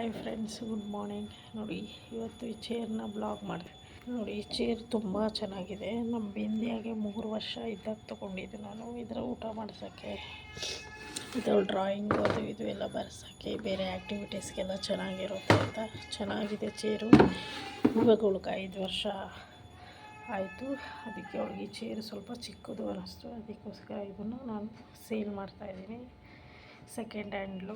Hi friends, good morning. ನೋಡಿ, ಇವತ್ತು ಈ ಚೇರ್ನ ಬ್ಲಾಗ್ ಮಾಡಿದೆ. ನೋಡಿ, ಈ ಚೇರ್ ತುಂಬ ಚೆನ್ನಾಗಿದೆ. ನಮ್ಮ ಬಿಂದಿಯಾಗೆ ಮೂರು ವರ್ಷ ಇದ್ದಾಗ ತೊಗೊಂಡಿದ್ದು ನಾನು. ಇದರ ಊಟ ಮಾಡ್ಸೋಕ್ಕೆ ಇದು ಡ್ರಾಯಿಂಗ್ ಅದು ಇದು ಎಲ್ಲ ಬರ್ಸೋಕ್ಕೆ, ಬೇರೆ ಆ್ಯಕ್ಟಿವಿಟೀಸ್ಗೆಲ್ಲ ಚೆನ್ನಾಗಿರುತ್ತೆ ಅಂತ. ಚೆನ್ನಾಗಿದೆ ಚೇರು. ಇವಾಗ ಅವಳಿಗೆ ಐದು ವರ್ಷ ಆಯಿತು. ಅದಕ್ಕೆ ಅವಳಿಗೆ ಈ ಚೇರು ಸ್ವಲ್ಪ ಚಿಕ್ಕದು ಅನ್ನಿಸ್ತು ಅದಕ್ಕೋಸ್ಕರ ಇದನ್ನು ನಾನು ಸೇಲ್ ಮಾಡ್ತಾಯಿದ್ದೀನಿ ಸೆಕೆಂಡ್ ಹ್ಯಾಂಡ್ಲು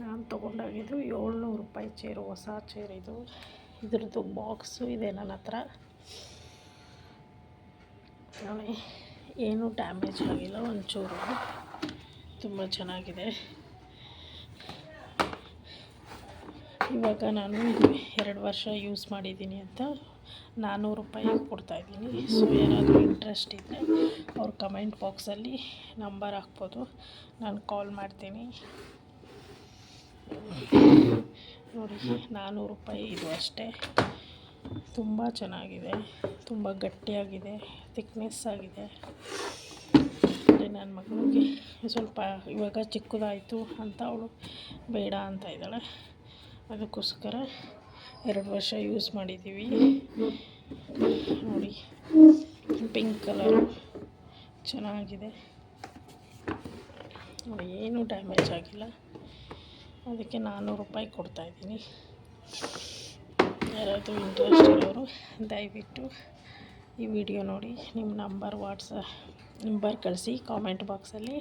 ನಾನು ತೊಗೊಂಡಾಗಿದ್ದು ಏಳ್ನೂರು ರೂಪಾಯಿ ಚೇರು ಹೊಸ ಚೇರ್ ಇದು. ಇದ್ರದ್ದು ಬಾಕ್ಸು ಇದೆ ನನ್ನ ಹತ್ರ. ಏನೂ ಡ್ಯಾಮೇಜ್ ಆಗಿಲ್ಲ, ಒಂಚೂರು. ತುಂಬ ಚೆನ್ನಾಗಿದೆ. ಇವಾಗ ನಾನು ಎರಡು ವರ್ಷ ಯೂಸ್ ಮಾಡಿದ್ದೀನಿ ಅಂತ ನಾನ್ನೂರು ರೂಪಾಯಿ ಕೊಡ್ತಾಯಿದ್ದೀನಿ ಸೊ ಏನಾದರೂ ಇಂಟ್ರೆಸ್ಟ್ ಇದ್ದರೆ ಅವ್ರ ಕಮೆಂಟ್ ಬಾಕ್ಸಲ್ಲಿ ನಂಬರ್ ಹಾಕ್ಬೋದು. ನಾನು ಕಾಲ್ ಮಾಡ್ತೀನಿ. ನೋಡಿ ನಾನ್ನೂರು ರೂಪಾಯಿ ಇದು ಅಷ್ಟೇ. ತುಂಬ ಚೆನ್ನಾಗಿದೆ, ತುಂಬ ಗಟ್ಟಿಯಾಗಿದೆ ಥಿಕ್ನೆಸ್ ಆಗಿದೆ. ನನ್ನ ಮಗಳಿಗೆ ಸ್ವಲ್ಪ ಇವಾಗ ಚಿಕ್ಕದಾಯಿತು ಅಂತ ಅವಳು ಬೇಡ ಅಂತ ಇದ್ದಾಳೆ. ಅದಕ್ಕೋಸ್ಕರ ಎರಡು ವರ್ಷ ಯೂಸ್ ಮಾಡಿದ್ದೀವಿ. ನೋಡಿ ಪಿಂಕ್ ಕಲರು ಚೆನ್ನಾಗಿದೆ. ನೋಡಿ, ಏನೂ ಡ್ಯಾಮೇಜ್ ಆಗಿಲ್ಲ. ಅದಕ್ಕೆ ನಾನ್ನೂರು ರೂಪಾಯಿ ಕೊಡ್ತಾ ಇದ್ದೀನಿ. ಯಾರಾದರೂ ಇಂಟ್ರೆಸ್ಟ್ ಇರೋರು, ದಯವಿಟ್ಟು ಈ ವಿಡಿಯೋ ನೋಡಿ. ನಿಮ್ಮ ನಂಬರ್ ವಾಟ್ಸಪ್ ನಂಬರ್ ಕಳಿಸಿ ಕಾಮೆಂಟ್ ಬಾಕ್ಸಲ್ಲಿ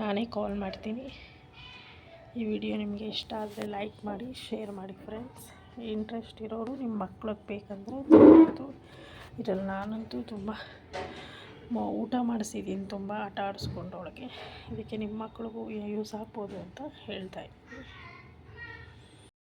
ನಾನೇ ಕಾಲ್ ಮಾಡ್ತೀನಿ. ಈ ವಿಡಿಯೋ ನಿಮಗೆ ಇಷ್ಟ ಆದರೆ ಲೈಕ್ ಮಾಡಿ ಶೇರ್ ಮಾಡಿ ಫ್ರೆಂಡ್ಸ್ ಇಂಟ್ರೆಸ್ಟ್ ಇರೋರು ನಿಮ್ಮ ಮಕ್ಳಿಗೆ ಬೇಕಂದರೆ ಇದರಲ್ಲಿ ನಾನಂತೂ ತುಂಬ ಊಟ ಮಾಡಿಸಿದ್ದೀನಿ ತುಂಬ ಆಟ ಆಡಿಸ್ಕೊಂಡು ಅವಳಿಗೆ ಅದಕ್ಕೆ ನಿಮ್ಮ ಮಕ್ಳಿಗೂ ಯೂಸ್ ಆಗ್ಬೋದು ಅಂತ ಹೇಳ್ತಾಯಿದ್ದೀನಿ